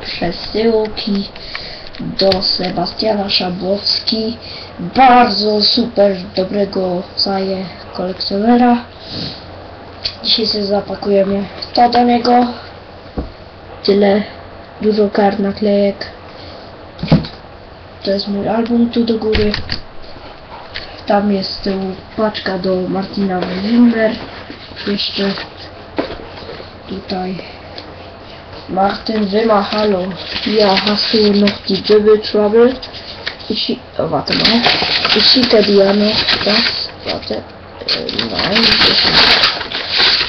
Przesyłki do Sebastiana Szabłowski. Bardzo super dobrego zaje kolekcjonera. Dzisiaj sobie zapakujemy to do niego. Tyle dużo kart naklejek. To jest mój album tu do góry. Tam jest z tyłu paczka do Martina Wimber. Jeszcze tutaj Martin Wimmer, hallo. Ja, hast du noch die Dribble Trouble? Ich schick, oh, warte mal. Ich schicke dir noch das. Warte. Äh, nein.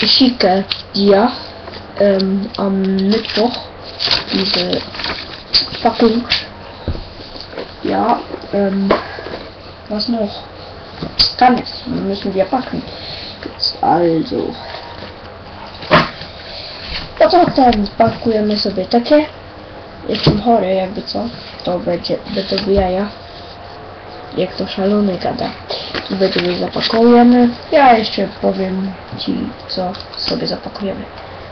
Ich, schicke dir ähm, am Mittwoch diese Packung. Ja, ähm, was noch? Kann es. Müssen wir packen. Also. No to ten, pakujemy sobie takie. Jestem chory, jakby co. To będzie, będą jaja. Jak to szalony gada. Tu będziemy zapakujemy. Ja jeszcze powiem Ci, co sobie zapakujemy.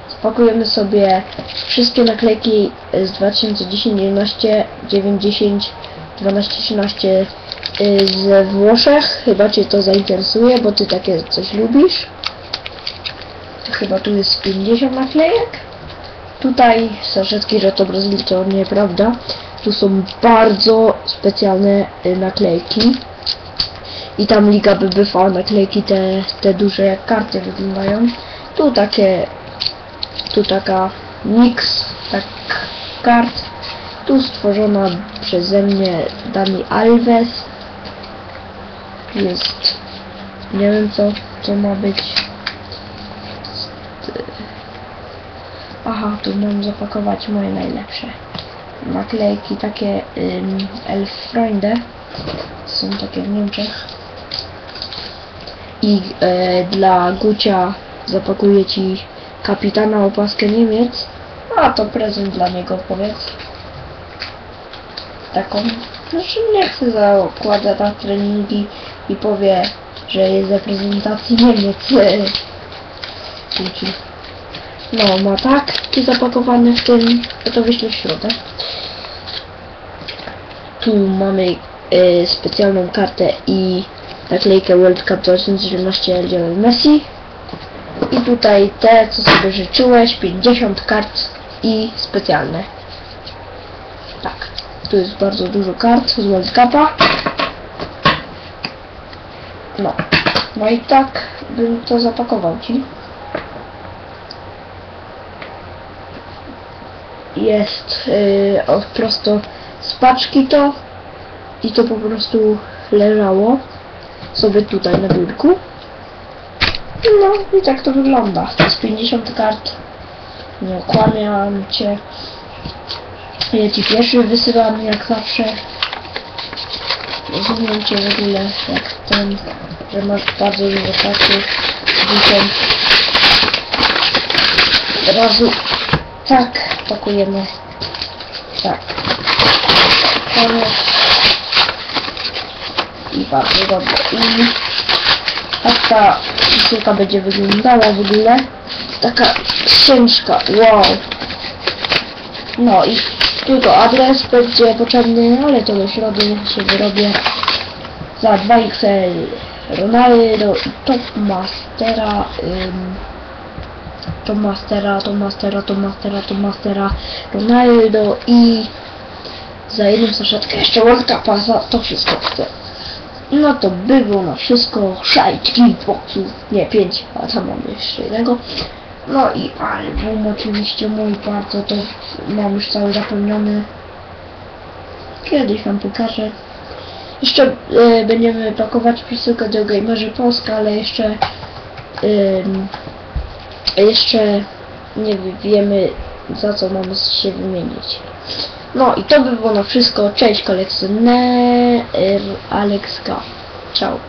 Zapakujemy sobie wszystkie naklejki z 2010, 11, 9, 10, 12, 13 y, ze Włoszech. Chyba Cię to zainteresuje, bo Ty takie coś lubisz. Chyba tu jest 50 naklejek. Tutaj saszetki, że to Brazylii to nieprawda. Tu są bardzo specjalne y, naklejki. I tam Liga BBV naklejki te, te duże jak karty wyglądają. Tu takie, tu taka mix tak kart. Tu stworzona przeze mnie Dani Alves. Jest, nie wiem co, co ma być. Aha, tu mam zapakować moje najlepsze naklejki, takie ym, Elfreunde. Są takie w Niemczech. I e, dla Gucia zapakuję Ci kapitana opaskę Niemiec. A to prezent dla niego, powiedz. Taką. Znaczy nie chcę zakładać na treningi i powie, że jest reprezentacji Niemiec. Guci. No, ma tak i zapakowany w tym, to wyślę w środę. Tu mamy e, specjalną kartę i naklejkę World Cup 2017 Lionel Messi. I tutaj te, co sobie życzyłeś, 50 kart i specjalne. Tak, tu jest bardzo dużo kart z World Cupa. No, no i tak bym to zapakował Ci. Jest yy, od prosto z paczki to i to po prostu leżało sobie tutaj na biurku. No i tak to wygląda. To jest 50 kart. Nie kłamiam cię. Ja ci pierwszy wysyłam jak zawsze. Rozumiem cię w ogóle jak ten, że masz bardzo dużo karty. Dzisiaj razu tak, pakujemy. Tak. I bardzo dobrze. I tak ta piłka będzie wyglądała w ogóle. Taka ciężka. Wow. No i tylko adres będzie potrzebny, ale to do środy się wyrobię. Za 2XL Ronaldo Top Mastera. Ym, to Mastera, to Mastera, to Mastera, to Mastera, Ronaldo i za jedną saszetkę jeszcze World Cupa, za to wszystko chcę. No to by było na wszystko, 6 boxów, nie 5, a tam mam jeszcze jednego. No i album oczywiście mój bardzo to mam już cały zapełniony. Kiedyś wam pokażę. Jeszcze e, będziemy pakować przesyłkę do Gamerzy Polska, ale jeszcze ym, jeszcze nie wiemy za co mamy się wymienić. No i to by było na wszystko. Cześć kolekcjoner Alex K. Ciao.